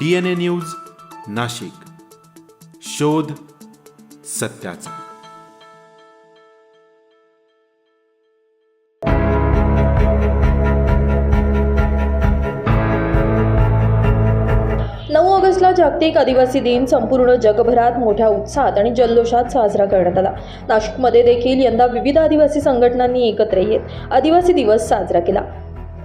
DNA news Nashik. शोध सत्याचा. नऊ ऑगस्टला जागतिक आदिवासी दिन संपूर्ण जगभरात मोठ्या उत्साहात आणि जल्लोषात साजरा करण्यात आला. नाशिकमध्ये देखील यंदा विविध आदिवासी संघटनांनी एकत्र येत आदिवासी दिवस साजरा केला.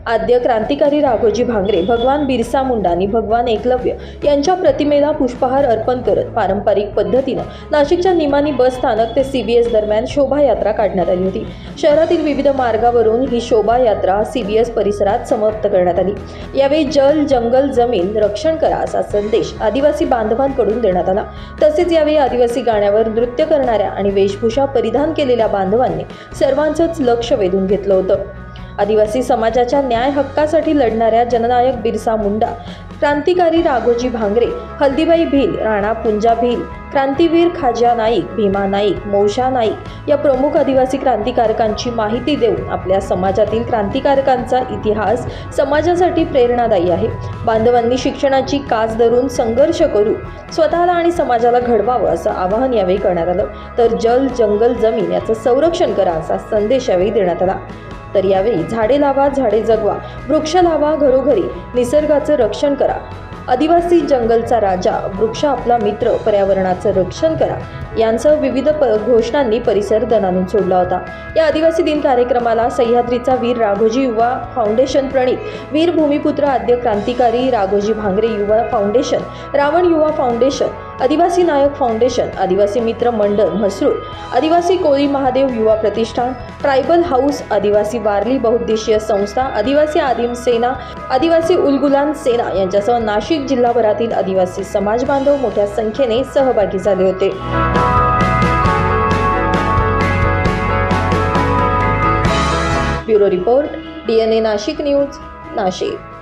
आद्य क्रांतिकारी राघोजी भांगरे भगवान बिरसा मुंडा आणि भगवान एकलव्य यांच्या प्रतिमेला पुष्पहार अर्पण करत पारंपरिक पद्धतीनं नाशिकच्या निमानी बस स्थानक ते सी बी एस दरम्यान शोभायात्रा काढण्यात आली होती. शहरातील विविध मार्गावरून ही शोभायात्रा सी बी एस परिसरात समाप्त करण्यात आली. यावेळी जल जंगल जमीन रक्षण करा असा संदेश आदिवासी बांधवांकडून देण्यात आला. तसेच यावेळी आदिवासी गाण्यावर नृत्य करणाऱ्या आणि वेशभूषा परिधान केलेल्या बांधवांनी सर्वांचंच लक्ष वेधून घेतलं होतं. आदिवासी समाजाच्या न्याय हक्कासाठी लढणाऱ्या जननायक बिरसा मुंडा क्रांतिकारी राघोजी भांगरे हल्दीबाई भिल राणा पुंजा भिल क्रांतीवीर खाजा नाईक भीमा नाईक मौशा नाईक या प्रमुख आदिवासी क्रांतिकारकांची माहिती देऊन आपल्या समाजातील क्रांतिकारकांचा इतिहास समाजासाठी प्रेरणादायी आहे. बांधवांनी शिक्षणाची कास धरून संघर्ष करू स्वतःला आणि समाजाला घडवावं असं आवाहन यावेळी करण्यात आलं. तर जल जंगल जमीन याचं संरक्षण करा असा संदेश यावेळी देण्यात आला. तर यावेळी झाडे लावा झाडे जगवा वृक्ष लावा घरोघरी निसर्गाचं रक्षण करा. आदिवासी जंगलचा राजा वृक्ष आपला मित्र पर्यावरणाचं रक्षण करा. यांसह विविध प घोषणांनी परिसर दणानून सोडला होता. या आदिवासी दिन कार्यक्रमाला सह्याद्रीचा वीर राघोजी युवा फाउंडेशन प्रणित वीर भूमिपुत्र आद्य क्रांतिकारी राघोजी भांगरे युवा फाउंडेशन रावण युवा फाउंडेशन आदिवासी नायक फाउंडेशन आदिवासी मित्र मंडळ म्हसरूळ आदिवासी कोळी महादेव युवा प्रतिष्ठान ट्रायबल हाऊस आदिवासी वारली बहुद्देशीय संस्था आदिवासी आदिम सेना आदिवासी उलगुलान सेना यांच्यासह नाशिक जिल्हाभरातील आदिवासी समाज बांधव मोठ्या संख्येने सहभागी झाले होते. Bureau report DNA Nashik news Nashik.